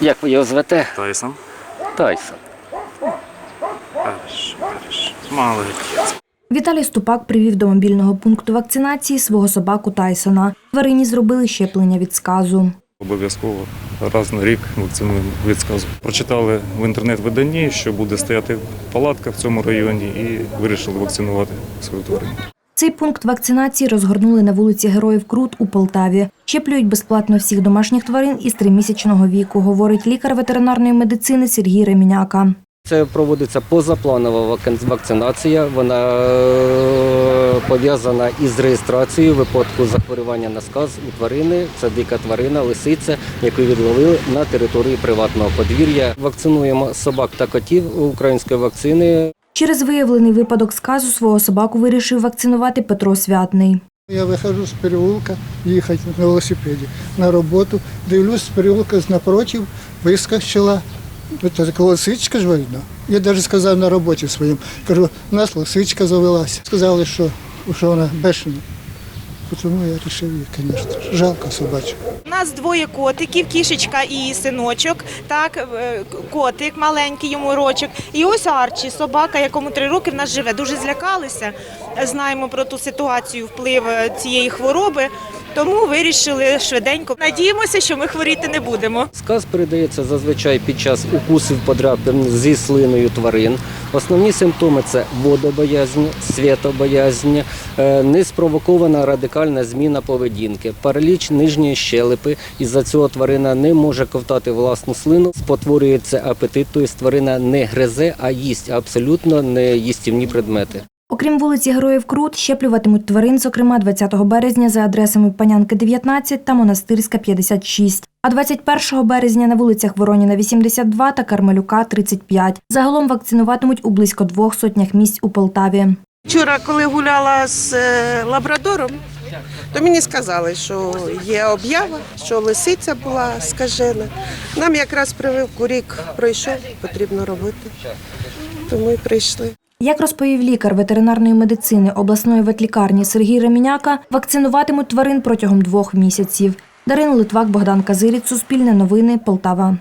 Як ви його звете? Тайсон. Тайсон. Хорошо, хорошо. Молодець. Віталій Ступак привів до мобільного пункту вакцинації свого собаку Тайсона. Тварині зробили щеплення від сказу. Обов'язково раз на рік вакцинуємо від сказу. Прочитали в інтернет-виданні, що буде стояти палатка в цьому районі, і вирішили вакцинувати свою тварину. Цей пункт вакцинації розгорнули на вулиці Героїв Крут у Полтаві. Щеплюють безплатно всіх домашніх тварин із тримісячного віку, говорить лікар ветеринарної медицини Сергій Реміняка. Це проводиться позапланова вакцинація. Вона е, пов'язана із реєстрацією випадку захворювання на сказ у тварини. Це дика тварина, лисиця, яку відловили на території приватного подвір'я. Вакцинуємо собак та котів української вакцини. Через виявлений випадок сказу свого собаку вирішив вакцинувати Петро Святний. Я вихожу з переулка їхати на велосипеді на роботу. Дивлюсь, з переулка напротив вискочила. Це лисичка ж видно. Я навіть сказав на роботі своїм. Кажу, у нас лисичка завелася. Сказали, що, що вона бешена. Тому я вирішив її, звісно. Жалко собачку. У нас двоє котиків, кішечка і синочок. Так, е, котик маленький, йому рочок. І ось Арчі, собака, якому три роки в нас живе. Дуже злякалися. Знаємо про ту ситуацію, вплив е, цієї хвороби. Тому вирішили швиденько. Надіємося, що ми хворіти не будемо. Сказ передається зазвичай під час укусів подряпин зі слиною тварин. Основні симптоми це водобоязнь, світобоязнь, е, неспровокована радикальна зміна поведінки, параліч нижньої щелепи. Із-за цього тварина не може ковтати власну слину, спотворюється апетит, тобто тварина не гризе, а їсть абсолютно не їстівні предмети. Окрім вулиці Героїв Крут, щеплюватимуть тварин, зокрема 20 березня за адресами Панянки 19 та Монастирська 56. А 21 березня на вулицях Вороніна 82 та Кармелюка 35. Загалом вакцинуватимуть у близько двох сотнях місць у Полтаві. Вчора, коли гуляла з е, лабрадором, то мені сказали, що є об'ява, що лисиця була скажена. Нам якраз прививку рік пройшов, потрібно робити. Тому і прийшли. Як розповів лікар ветеринарної медицини обласної ветлікарні Сергій Реміняка, вакцинуватимуть тварин протягом двох місяців. Дарина Литвак, Богдан Казиріць, Суспільне новини, Полтава.